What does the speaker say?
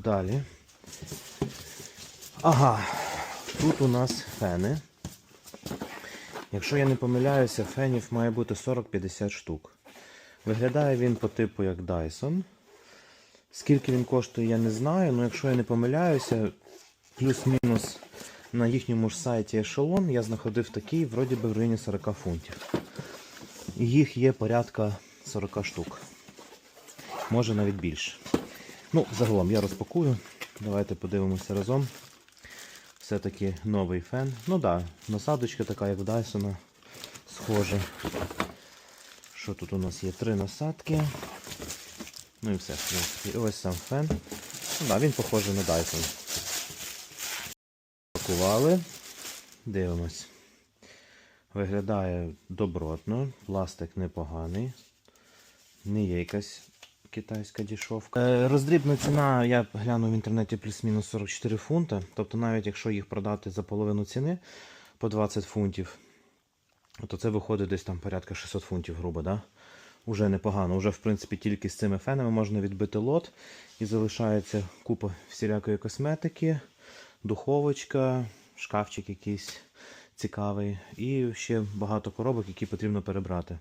далі. Ага, тут у нас фени. Якщо я не помиляюся, фенів має бути 40-50 штук. Виглядає він по типу як Dyson. Скільки він коштує, я не знаю, але якщо я не помиляюся, плюс-мінус на їхньому ж сайті ешелон я знаходив такий, вроді би в районі 40 фунтів. І їх є порядка 40 штук. Може навіть більше. Ну, загалом я розпакую. Давайте подивимося разом. Все-таки новий фен. Ну так, да, насадочка така, як в Dyson. Схожа. Що тут у нас є? Три насадки. Ну і все. в принципі. Ось сам фен. Ну, да, він похожий на Dyson. Пакували. Дивимось. Виглядає добротно, пластик непоганий. Не є якась китайська дішовка. Е, роздрібна ціна, я глянув в інтернеті плюс-мінус 44 фунта. Тобто навіть якщо їх продати за половину ціни по 20 фунтів, то це виходить десь там порядка 600 фунтів, грубо, да? Уже непогано. Уже, в принципі, тільки з цими фенами можна відбити лот. І залишається купа всілякої косметики, духовочка, шкафчик якийсь цікавий. І ще багато коробок, які потрібно перебрати.